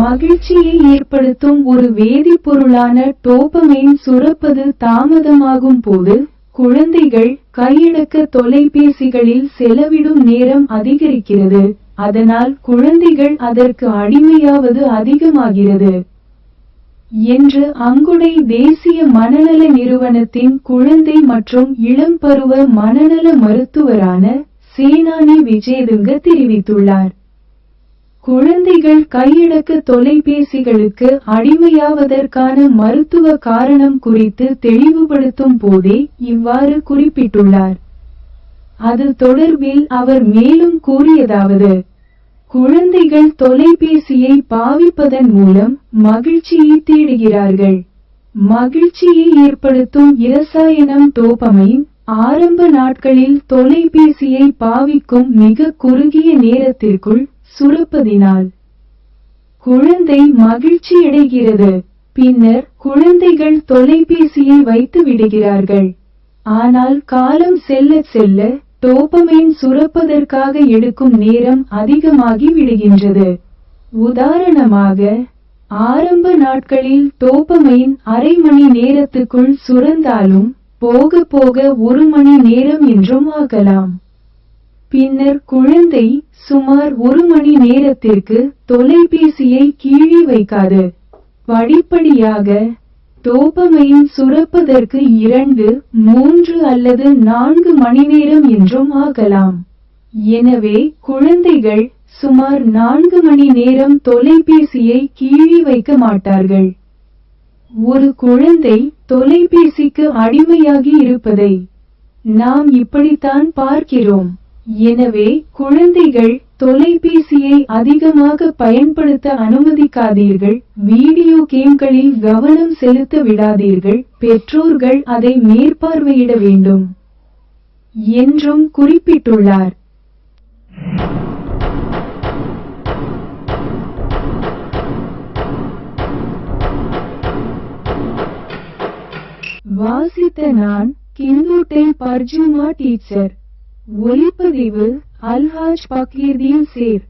மகிழ்ச்சியை ஏற்படுத்தும் ஒரு வேதிப்பொருளான டோபமைன் சுரப்பது தாமதமாகும் போது குழந்தைகள் கையடக்க தொலைபேசிகளில் செலவிடும் நேரம் அதிகரிக்கிறது. அதனால் குழந்தைகள் அதற்கு அடிமையாவது அதிகமாகிறது. என்று அங்குடை தேசிய மனநல நிறுவனத்தின் குழந்தை மற்றும் இளம் பருவ மனநல மருத்துவரான சேனானி விஜயதுங்க தெரிவித்துள்ளார். குழந்தைகள் கையடக்க தொலைபேசிகளுக்கு அடிமையாவதற்கான மருத்துவ காரணம் குறித்து தெளிவுபடுத்தும் போதே இவ்வாறு குறிப்பிட்டுள்ளார். அது தொடர்பில் அவர் மேலும் கூறியதாவது குழந்தைகள் தொலைபேசியை பாவிப்பதன் மூலம் மகிழ்ச்சியை தேடுகிறார்கள். மகிழ்ச்சியை ஏற்படுத்தும் இரசாயனம் டோபமைன் ஆரம்ப நாட்களில் தொலைபேசியை பாவிக்கும் மிக குறுகிய நேரத்திற்குள் சுரப்பதினால். குழந்தை மகிழ்ச்சியடைகிறது பின்னர் குழந்தைகள் தொலைபேசியை வைத்து விடுகிறார்கள். ஆனால் காலம் செல்ல செல்ல டோபமைன் சுரப்பதற்காக எடுக்கும் நேரம் அதிகமாகி விடுகின்றது. உதாரணமாக ஆரம்ப நாட்களில் டோபமைன் அரை மணி நேரத்துக்குள் சுரந்தாலும் போக போக ஒரு மணி நேரம் என்றும் ஆகலாம். பின்னர் குழந்தை சுமார் ஒரு மணி நேரத்திற்கு தொலைபேசியை கீழே வைக்காது. படிப்படியாக டோபமைன் சுரப்பதற்கு இரண்டு மூன்று அல்லது நான்கு மணி நேரம் என்றும் ஆகலாம். எனவே குழந்தைகள் சுமார் நான்கு மணி நேரம் தொலைபேசியை கீழே வைக்க மாட்டார்கள். ஒரு குழந்தை தொலைபேசிக்கு அடிமையாகி இருப்பதை நாம் இப்படித்தான் பார்க்கிறோம். எனவே குழந்தைகள் தொலைபேசியை அதிகமாக பயன்படுத்த அனுமதிக்காதீர்கள் வீடியோ கேம்களில் கவனம் செலுத்த விடாதீர்கள் பெற்றோர்கள் அதை மேற்பார்வையிட வேண்டும் என்றும் குறிப்பிட்டுள்ளார். வாசித்த நான் கிந்தூட்டை பர்ஜுமா டீச்சர். ஒலிப்பதிவு அல்ஹாஜ் பக்கீர்தீன் சேர்.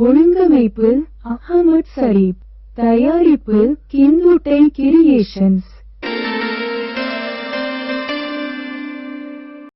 ஒழுங்கமைப்பு அஹமத் சரீப். தயாரிப்பு கிந்துட்டை கிரியேஷன்ஸ்.